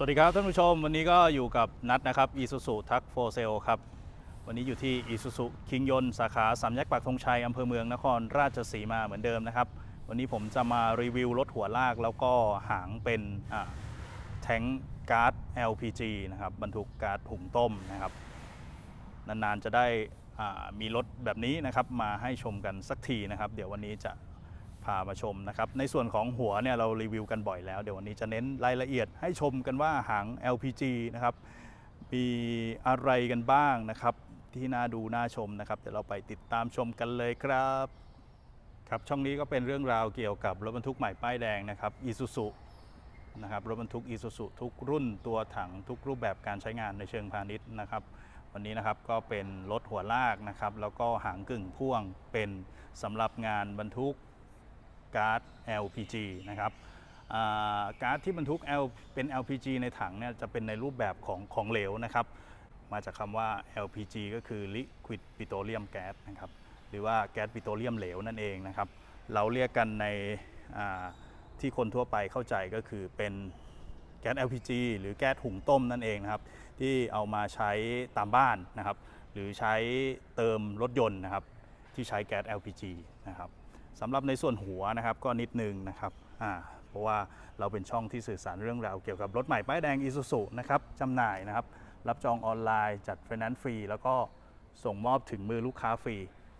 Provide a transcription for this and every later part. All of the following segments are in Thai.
สวัสดีครับท่านผู้ชม วันนี้ก็อยู่กับนัดนะครับ Isuzu t u c 4 Sale ครับ วันนี้อยู่ที่ Isuzu คิงยนสาขาสามแยกปากธงชัยอำเภอเมืองนครราชสีมาเหมือนเดิมนะครับ วันนี้ผมจะมารีวิวรถหัวลากแล้วก็หางเป็นอ่าแทงก๊าร์ด LPG นะครับบรรทุกก๊าซหุงต้มนะครับ นานๆจะได้มีรถแบบนี้นะครับมาให้ชมกันสักทีนะครับ เดี๋ยววันนี้จะามาชมนะครับในส่วนของหัวเนี่ยเรารีวิวกันบ่อยแล้วเดี๋ยววันนี้จะเน้นรายละเอียดให้ชมกันว่าหาง LPG นะครับมีอะไรกันบ้างนะครับ ที่น่าดูน่าชมนะครับ เดี๋ยวเราไปติดตามชมกันเลยครับครับช่องนี้ก็เป็นเรื่องราวเกี่ยวกับรถบรรทุกใหม่ป้ายแดงนะครับ Isuzu นะครับรถบรรทุก Isuzu ทุกรุ่นตัวถังทุกรูปแบบการใช้งานในเชิงพาณิชย์นะครับ วันนี้นะครับก็เป็นรถหัวลากนะครับ แล้วก็หางกึ่งพ่วงเป็นสำหรับงานบรรทุก ก๊าซ LPG นะครับก๊าซที่บรรทุก L เป็น LPG ในถังเนี่ยจะเป็นในรูปแบบของของเหลวนะครับ มาจากคำว่า LPG ก็คือ Liquid Petroleum Gas นะครับ หรือว่าแก๊สปิโตรเลียมเหลวนั่นเองนะครับ เราเรียกกันในที่คนทั่วไปเข้าใจก็คือเป็นแก๊ส LPG หรือแก๊สหุงต้มนั่นเองนะครับ ที่เอามาใช้ตามบ้านนะครับ หรือใช้เติมรถยนต์นะครับ ที่ใช้แก๊ส LPG นะครับ สำหรับในส่วนหัวนะครับก็นิดนึงนะครับอ่าเพราะว่าเราเป็นช่องที่สื่อสารเรื่องราวเกี่ยวกับรถใหม่ป้ายแดง Isuzu นะครับจำหน่ายนะครับ รับจองออนไลน์จัดไฟแนนซ์ฟรี แล้วก็ส่งมอบถึงมือลูกค้าฟรี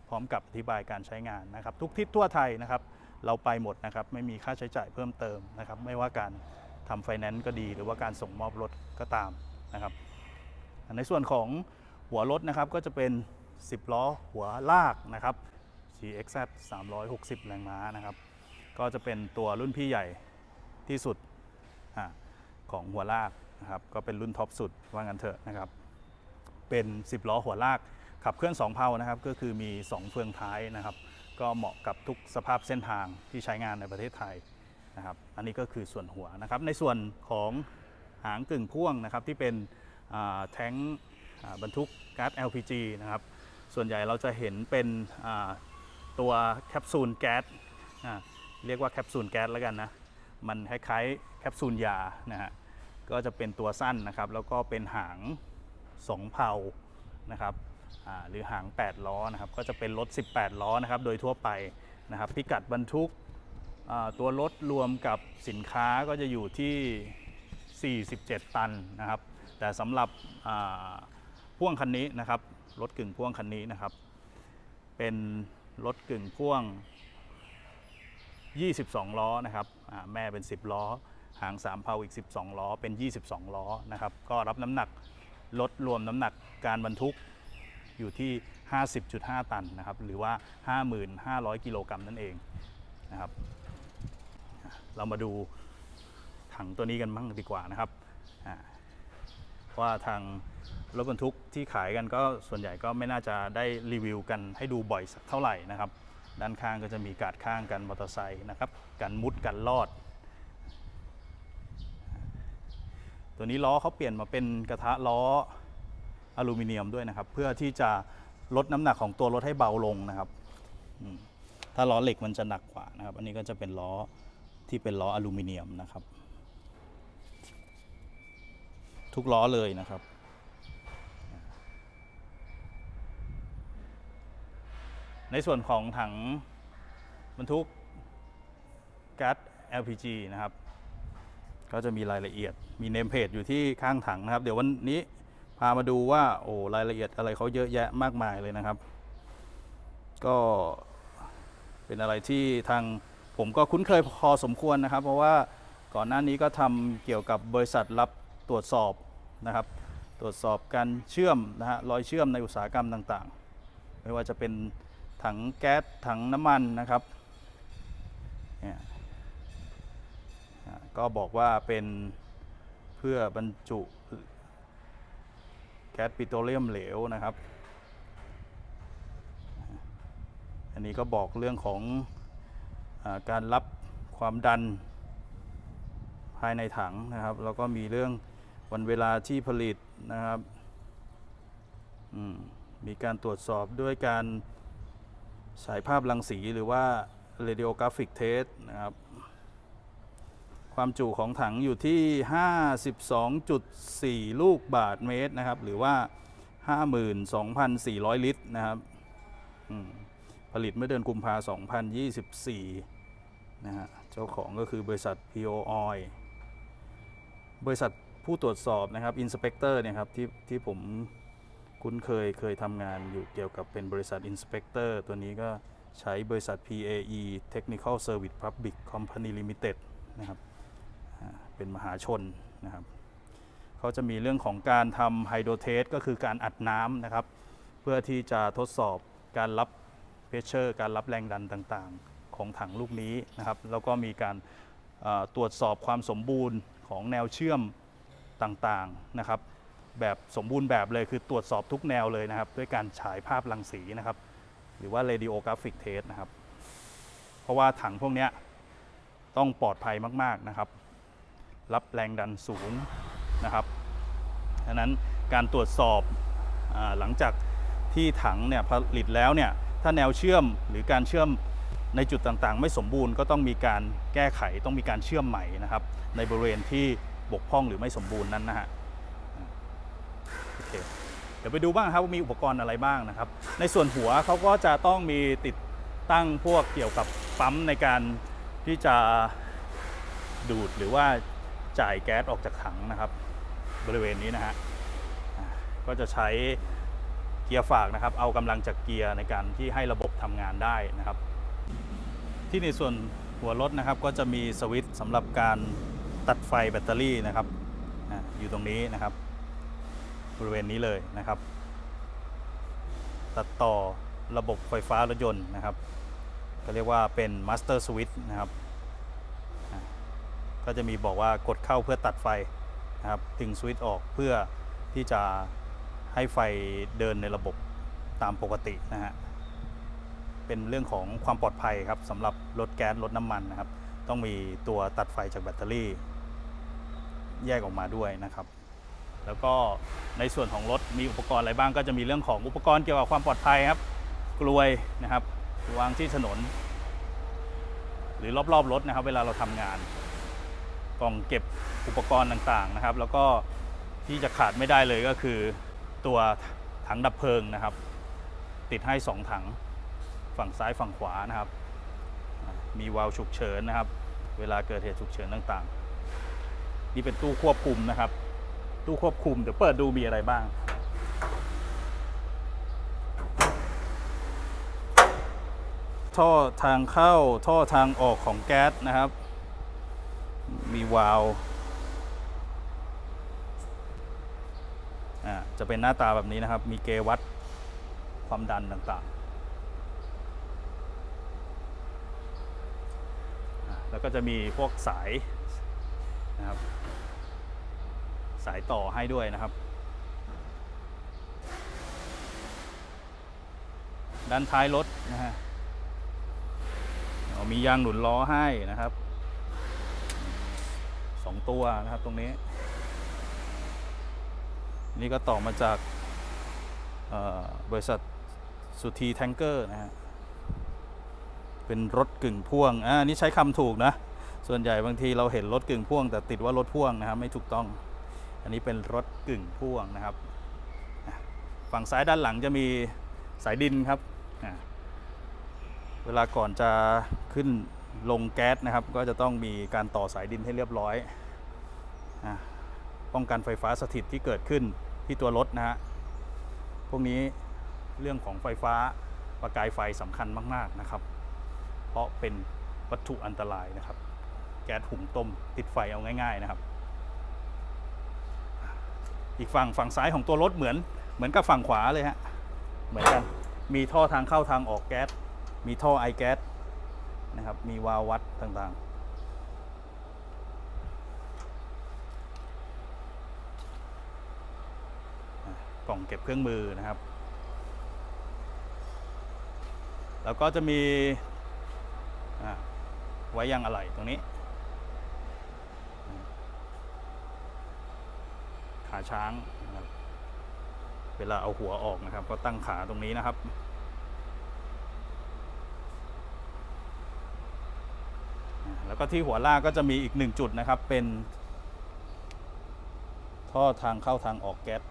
พร้อมกับอธิบายการใช้งานนะครับ ทุกทิศทั่วไทยนะครับ เราไปหมดนะครับ ไม่มีค่าใช้จ่ายเพิ่มเติมนะครับ ไม่ว่าการทำไฟแนนซ์ก็ดี หรือว่าการส่งมอบรถก็ตามนะครับ ในส่วนของหัวรถนะครับก็จะเป็น 10 ล้อหัวลากนะครับ GXZ 360 แรงม้านะครับ ก็จะเป็นตัวรุ่นพี่ใหญ่ที่สุดอของหัวลากนะครับ ก็เป็นรุ่นท็อปสุดว่างั้นเถอะนะครับ เป็น 10 ล้อหัวลากขับเคลื่อน 2 เพลานะครับ ก็คือมี 2 เฟืองท้ายนะครับ ก็เหมาะกับทุกสภาพเส้นทางที่ใช้งานในประเทศไทยนะครับ อันนี้ก็คือส่วนหัวนะครับ ในส่วนของหางกึ่งพ่วงนะครับที่เป็นแท้งบรรทุกก๊าซ LPG นะครับ ส่วนใหญ่เราจะเห็นเป็น ตัวแคปซูลแก๊สเรียกว่าแคปซูลแก๊สแล้วกันนะ มันคล้ายๆแคปซูลยานะฮะก็จะเป็นตัวสั้นนะครับ แล้วก็เป็นหาง2เพลานะครับหรือหาง 8 ล้อนะครับ ก็จะเป็นรถ 18 ล้อนะครับ โดยทั่วไปนะครับ พิกัดบรรทุกตัวรถรวมกับสินค้าก็จะอยู่ที่ 47 ตันนะครับ แต่สำหรับพ่วงคันนี้นะครับ รถกึ่งพ่วงคันนี้นะครับ เป็น รถกึ่งพ่วง 22 ล้อนะครับแม่เป็น 10 ล้อ หาง3เพลาอีก 12 ล้อ เป็น 22 ล้อนะครับ ก็รับน้ำหนักลดรวมน้ำหนักการบรรทุกอยู่ที่ 50.5 ตันนะครับ หรือว่า 5,500 กิโลกรัมนั่นเองนะครับ เรามาดูถังตัวนี้กันบ้างดีกว่านะครับว่าทาง รถบรรทุกที่ขายกันก็ส่วนใหญ่ก็ไม่น่าจะได้รีวิวกันให้ดูบ่อยสักเท่าไหร่นะครับ ด้านข้างก็จะมีการดข้างกันมอเตอร์ไซค์นะครับกันมุดกันลอด ตัวนี้ล้อเขาเปลี่ยนมาเป็นกระทะล้ออลูมิเนียมด้วยนะครับ เพื่อที่จะลดน้ำหนักของตัวรถให้เบาลงนะครับถ้าล้อเหล็กมันจะหนักกว่านะครับ อันนี้ก็จะเป็นล้อที่เป็นล้ออลูมิเนียมนะครับ ทุกล้อเลยนะครับ ในส่วนของถังบรรทุกก๊าซ LPG นะครับ ก็จะมีรายละเอียด มีเนมเพจอยู่ที่ข้างถังนะครับ เดี๋ยววันนี้พามาดูว่า โอ้ รายละเอียดอะไรเขาเยอะแยะมากมายเลยนะครับ ก็เป็นอะไรที่ทางผมก็คุ้นเคยพอสมควรนะครับ เพราะว่าก่อนหน้านี้ก็ทำเกี่ยวกับบริษัทรับตรวจสอบนะครับ ตรวจสอบการเชื่อมนะฮะรอยเชื่อมในอุตสาหกรรมต่างๆ ไม่ว่าจะเป็น ถังแก๊สถังน้ำมันนะครับเนี่ยก็บอกว่าเป็นเพื่อบรรจุแก๊สปิโตรเลียมเหลวนะครับ อันนี้ก็บอกเรื่องของอการรับความดันภายในถังนะครับ แล้วก็มีเรื่องวันเวลาที่ผลิตนะครับมมีการตรวจสอบด้วยการ ฉายภาพรังสีหรือว่า radiographic test นะครับ ความจุของถังอยู่ที่ 52.4 ลูกบาทเมตรนะครับ หรือว่า 52,400 ลิตรนะครับผลิตเมื่อเดือนกุมภาพันธ์2024 นะฮะ เจ้าของก็คือบริษัท PO Oil บริษัทผู้ตรวจสอบนะครับ Inspector เนี่ยครับที่ที่ผม คุ้นเคยเคยทำงานอยู่เกี่ยวกับเป็นบริษัท Inspector ตัวนี้ก็ใช้บริษัท PAE Technical Service Public Company Limited นะครับเป็นมหาชนนะครับเขาจะมีเรื่องของการทำไฮโดรเทสก็คือการอัดน้ำนะครับ เพื่อที่จะทดสอบการรับเพชเชอร์ การรับแรงดันต่างๆ ของถังลูกนี้นะครับ แล้วก็มีการตรวจสอบความสมบูรณ์ของแนวเชื่อมต่างๆนะครับ แบบสมบูรณ์แบบเลยคือตรวจสอบทุกแนวเลยนะครับ ด้วยการฉายภาพรังสีนะครับ หรือว่า radiographic test นะครับ เพราะว่าถังพวกนี้ต้องปลอดภัยมาก ๆนะครับ รับแรงดันสูงนะครับดังนั้นการตรวจสอบอหลังจากที่ถังเนี่ยผลิตแล้วเนี่ยถ้าแนวเชื่อมหรือการเชื่อมในจุดต่างๆ ไม่สมบูรณ์ก็ต้องมีการแก้ไขต้องมีการเชื่อมใหม่นะครับ ในบริเวณที่บกพร่องหรือไม่สมบูรณ์นั้นนะฮะ เคเดี๋ยวไปดูบ้างครับว่ามีอุปกรณ์อะไรบ้างนะครับ ในส่วนหัวเขาก็จะต้องมีติดตั้งพวกเกี่ยวกับปั๊มในการที่จะดูดหรือว่าจ่ายแก๊สออกจากถังนะครับ บริเวณนี้นะฮะก็จะใช้เกียร์ฝากนะครับ เอากำลังจากเกียร์ในการที่ให้ระบบทำงานได้นะครับ ที่ในส่วนหัวรถนะครับก็จะมีสวิตช์สำหรับการตัดไฟแบตเตอรี่นะครับอยู่ตรงนี้นะครับ บริเวณนี้เลยนะครับ ตัดต่อระบบไฟฟ้ารถยนต์นะครับ ก็เรียกว่าเป็นมาสเตอร์สวิตช์นะครับ ก็จะมีบอกว่ากดเข้าเพื่อตัดไฟนะครับดึงสวิตช์ออกเพื่อที่จะให้ไฟเดินในระบบตามปกตินะฮะ เป็นเรื่องของความปลอดภัยครับสำหรับรถแก๊สรถน้ำมันนะครับ ต้องมีตัวตัดไฟจากแบตเตอรี่ แยกออกมาด้วยนะครับ แล้วก็ในส่วนของรถมีอุปกรณ์อะไรบ้างก็จะมีเรื่องของอุปกรณ์เกี่ยวกับความปลอดภัยครับ กลวยนะครับวางที่ถนน หรือรอบๆรถนะครับ เวลาเราทำงาน กล่องเก็บอุปกรณ์ต่างๆนะครับ แล้วก็ที่จะขาดไม่ได้เลยก็คือตัวถังดับเพลิงนะครับ ติดให้ 2 ถังฝั่งซ้ายฝั่งขวานะครับ มีวาล์วฉุกเฉินนะครับ เวลาเกิดเหตุฉุกเฉินต่างๆ นี่เป็นตู้ควบคุมนะครับ ตู้ควบคุม เดี๋ยวเปิดดูมีอะไรบ้าง ท่อทางเข้าท่อทางออกของแก๊สนะครับ มีวาล์วจะเป็นหน้าตาแบบนี้นะครับ มีเกวัดความดันต่างๆ แล้วก็จะมีพวกสายนะครับ สายต่อให้ด้วยนะครับ ด้านท้ายรถนะฮะมียางหนุนล้อให้นะครับสองตัวนะครับตรงนี้ นี่ก็ต่อมาจากบริษัทสุธีแทงเกอร์นะฮะเป็นรถกึ่งพ่วงอ่านี่ใช้คำถูกนะ ส่วนใหญ่บางทีเราเห็นรถกึ่งพ่วง แต่ติดว่ารถพ่วงนะครับไม่ถูกต้อง อันนี้เป็นรถกึ่งพ่วงนะครับ ฝั่งซ้ายด้านหลังจะมีสายดินครับ เวลาก่อนจะขึ้นลงแก๊สนะครับ ก็จะต้องมีการต่อสายดินให้เรียบร้อย ป้องกันไฟฟ้าสถิตที่เกิดขึ้นที่ตัวรถนะฮะ พวกนี้เรื่องของไฟฟ้าประกายไฟสำคัญมาก ๆ นะครับ เพราะเป็นวัตถุอันตรายนะครับ แก๊สหุงต้มติดไฟเอาง่าย ๆ นะครับ อีกฝั่งฝั่งซ้ายของตัวรถเหมือน เหมือนกับฝั่งขวาเลยฮะเหมือนกันมีท่อทางเข้าทางออกแก๊สมีท่อไอแก๊สนะครับมีวาล์ววัดต่างๆอะกล่องเก็บเครื่องมือนะครับ แล้วก็จะมีอะไว้ยางอะไหล่ตรงนี้ ขาช้างนะครับเวลาเอาหัวออกนะครับ ก็ตั้งขาตรงนี้นะครับ แล้วก็ที่หัวลากก็จะมีอีกหนึ่งจุดนะครับ เป็น ท่อทางเข้าทางออกแก๊ส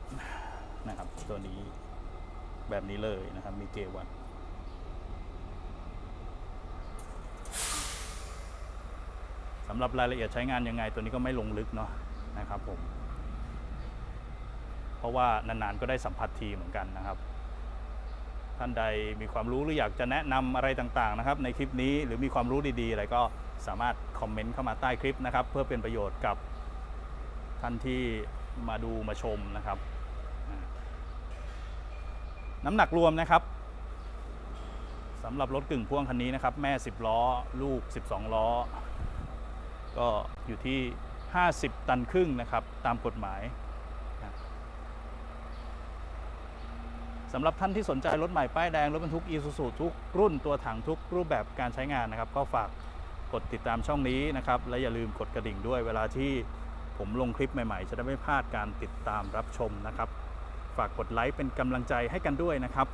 นะครับ ตัวนี้แบบนี้เลยนะครับ มีเกวัดสำหรับรายละเอียดใช้งานยังไงตัวนี้ก็ไม่ลงลึกเนาะนะครับผม เพราะว่านานๆก็ได้สัมผัสทีเหมือนกันนะครับ ท่านใดมีความรู้หรืออยากจะแนะนำอะไรต่างๆนะครับ ในคลิปนี้หรือมีความรู้ดีๆ อะไรก็สามารถคอมเมนต์เข้ามาใต้คลิปนะครับ เพื่อเป็นประโยชน์กับท่านที่มาดูมาชมนะครับ น้ำหนักรวมนะครับสำหรับรถกึ่งพ่วงคันนี้นะครับ แม่ 10 ล้อ ลูก 12 ล้อ ก็อยู่ที่ 50 ตันครึ่งนะครับ ตามกฎหมาย สำหรับท่านที่สนใจรถใหม่ป้ายแดงรถบรรทุก e ี u z u ทุกรุ่นตัวถังทุกรูปแบบการใช้งานนะครับ ก็ฝากกดติดตามช่องนี้นะครับ และอย่าลืมกดกระดิ่งด้วยเวลาที่ผมลงคลิปใหม่ๆ จะได้ไม่พลาดการติดตามรับชมนะครับ ฝากกดไลค์เป็นกำลังใจให้กันด้วยนะครับ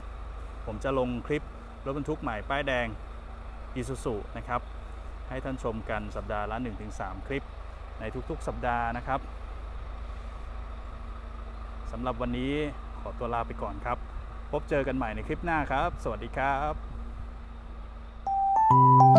ผมจะลงคลิปรถบรรทุกใหม่ป้ายแดง e ี u z u นะครับให้ท่านชมกันสัปดาห์ละ 1-3 คลิป ในทุกๆ สัปดาห์นะครับสำหรับวันนี้ขอตัวลาไปก่อนครับ พบเจอกันใหม่ในคลิปหน้าครับ สวัสดีครับ